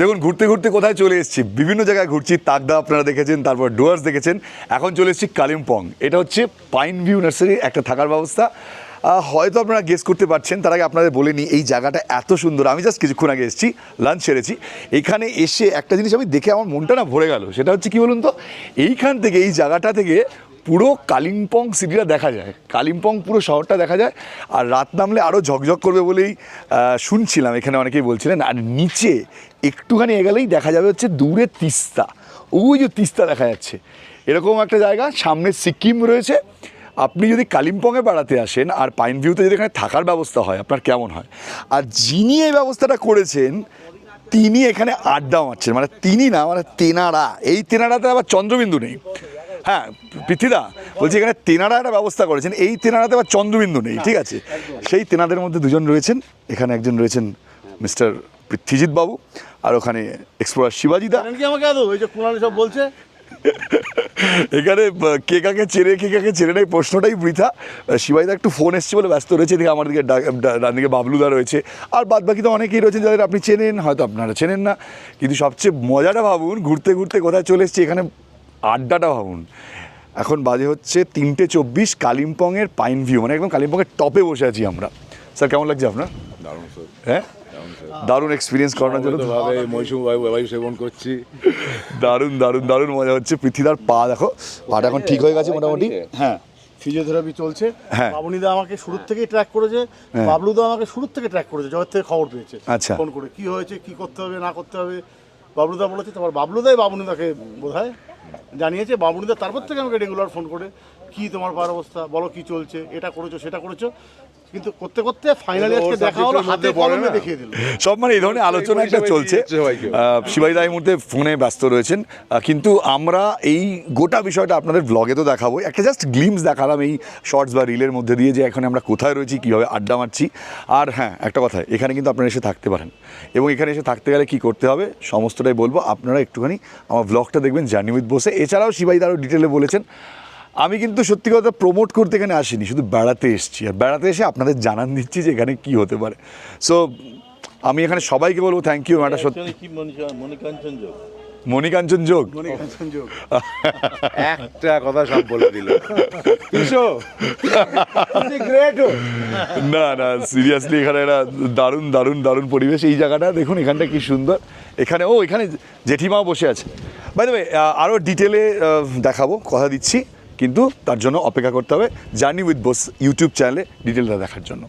দেখুন, ঘুরতে ঘুরতে কোথায় চলে এসেছি? বিভিন্ন জায়গায় ঘুরছি। তাকদা আপনারা দেখেছেন, তারপর ডুয়ার্স দেখেছেন। এখন চলে এসেছি কালিম্পং। এটা হচ্ছে পাইন ভিউ নার্সারি একটা থাকার ব্যবস্থা। হয়তো আপনারা গেস করতে পারছেন, তার আগে আপনাদের বলে নিই, এই জায়গাটা এত সুন্দর। আমি জাস্ট কিছুক্ষণ আগে এসেছি লাঞ্চ সেরেছি। এখানে এসে একটা জিনিস আমি দেখে আমার মনটা না ভরে গেল। সেটা হচ্ছে কি বলুন তো? এইখান থেকে, এই জায়গাটা থেকে পুরো কালিম্পং সিটিটা দেখা যায়। কালিম্পং পুরো শহরটা দেখা যায় আর রাত নামলে আরও ঝকঝক করবে বলেই শুনছিলাম, এখানে অনেকেই বলছিলেন। আর নিচে একটুখানি এগেলেই দেখা যাবে হচ্ছে দূরে তিস্তা। ওই যে তিস্তা দেখা যাচ্ছে। এরকম একটা জায়গা, সামনে সিকিম রয়েছে। আপনি যদি কালিম্পংয়ে বেড়াতে আসেন আর পাইন ভিউতে যদি এখানে থাকার ব্যবস্থা হয়, আপনার কেমন হয়? আর যিনি এই ব্যবস্থাটা করেছেন, তিনি এখানে আড্ডা মারছেন। মানে তিনি না মানে তেনারা। এই তেনারাতে আবার চন্দ্রবিন্দু নেই। হ্যাঁ পৃথ্বীদা বলছি এখানে তেনারা একটা ব্যবস্থা করেছেন। এই তেনারাতে আবার চন্দ্রবিন্দু নেই ঠিক আছে? সেই তেনাদের মধ্যে দুজন রয়েছেন। এখানে একজন রয়েছেন মিস্টার পৃথ্বীজিৎ বাবু আর ওখানে এক্সপ্লোরার শিবাজিদা আমাকে ওই যে সব বলছে? এখানে কে কাকে চেনে কে কাকে চেনে না এই প্রশ্নটাই বৃথা। আহ, শিবাইদা একটু ফোন এসছে বলে ব্যস্ত রয়েছে এদিকে আমার দিকে ডান দিকে বাবলুদা রয়েছে। আর বাদ বাকি তো অনেকেই রয়েছেন যাদের আপনি চেনেন হয়তো আপনারা চেনেন না। কিন্তু সবচেয়ে মজাটা ভাবুন ঘুরতে ঘুরতে কোথায় চলে এসছি এখানে আড্ডাটা ভাবুন। এখন বাজে হচ্ছে তিনটে চব্বিশ কালিম্পংয়ের পাইন ভিউ মানে একদম কালিম্পংয়ের টপে বসে আছি আমরা। স্যার কেমন লাগছে আপনার? দারুণ স্যার। হ্যাঁ? দারুণ এক্সপিরিয়েন্স করানোর জন্য। ভাবে মৌসুমি বায়ু বায়ু সেবন করছি। দারুণ দারুণ দারুণ মজা হচ্ছে। পৃথ্বীদার পা দেখো পাটা এখন ঠিক হয়ে গেছে মোটামুটি। হ্যাঁ। ফিজিওথেরাপি চলছে। হ্যাঁ। বাবুনিদা আমাকে শুরুর থেকেই ট্র্যাক করেছে। বাবলুদা আমাকে শুরুর থেকে ট্র্যাক করেছে জগৎ থেকে খবর পেয়েছে। আচ্ছা। ফোন করে কি হয়েছে কি করতে হবে না করতে হবে। বাবলুদা বলেছে তোমার বাবলুদাই বাবুনিদাকে বোধ হয় জানিয়েছে বাবুনিদা তারপর থেকে আমাকে রেগুলার ফোন করে কি তোমার পার অবস্থা বলো কি চলছে এটা করেছ সেটা করেছ। কিন্তু করতে করতে ফাইনালি আজকে দেখা হলো হাতে মধ্যে কলমে দেখিয়ে দিল। সব মানে এই ধরনের আলোচনা একটা চলছে। দিচ্ছে সবাইকে। এই মুহূর্তে ফোনে ব্যস্ত রয়েছেন। কিন্তু আমরা এই গোটা বিষয়টা আপনাদের ব্লগে তো দেখাবো। একটা জাস্ট গ্লিমস দেখালাম এই শর্টস বা রিলের মধ্যে দিয়ে যে এখন আমরা কোথায় রয়েছি কীভাবে আড্ডা মারছি। আর হ্যাঁ একটা কথা এখানে কিন্তু আপনারা এসে থাকতে পারেন। এবং এখানে এসে থাকতে গেলে কি করতে হবে সমস্তটাই বলব। আপনারা একটুখানি আমার ব্লগটা দেখবেন জার্নি উইথ বসে। এছাড়াও শিবাই আরও ডিটেলে বলেছেন আমি কিন্তু সত্যি কথা প্রমোট করতে এখানে আসিনি শুধু বেড়াতে এসেছি। আর বেড়াতে এসে আপনাদের জানান দিচ্ছি যে এখানে কি হতে পারে। সো আমি এখানে সবাইকে বলব থ্যাংক ইউ এটা সত্যি। Actually, কি মনিকা- যোগ? মণিকাঞ্চন যোগ? একটা কথা সব বলে দিল। না না সিরিয়াসলি এখানে একটা দারুণ দারুণ দারুণ পরিবেশ। এই জায়গাটা দেখুন এখানটা কি সুন্দর। এখানে, ও এখানে জেঠিমাও বসে আছে। বাই আরও ডিটেলে দেখাবো, কথা দিচ্ছি, কিন্তু তার জন্য অপেক্ষা করতে হবে জার্নি উইথ বোস ইউটিউব চ্যানেলে ডিটেলটা দেখার জন্য।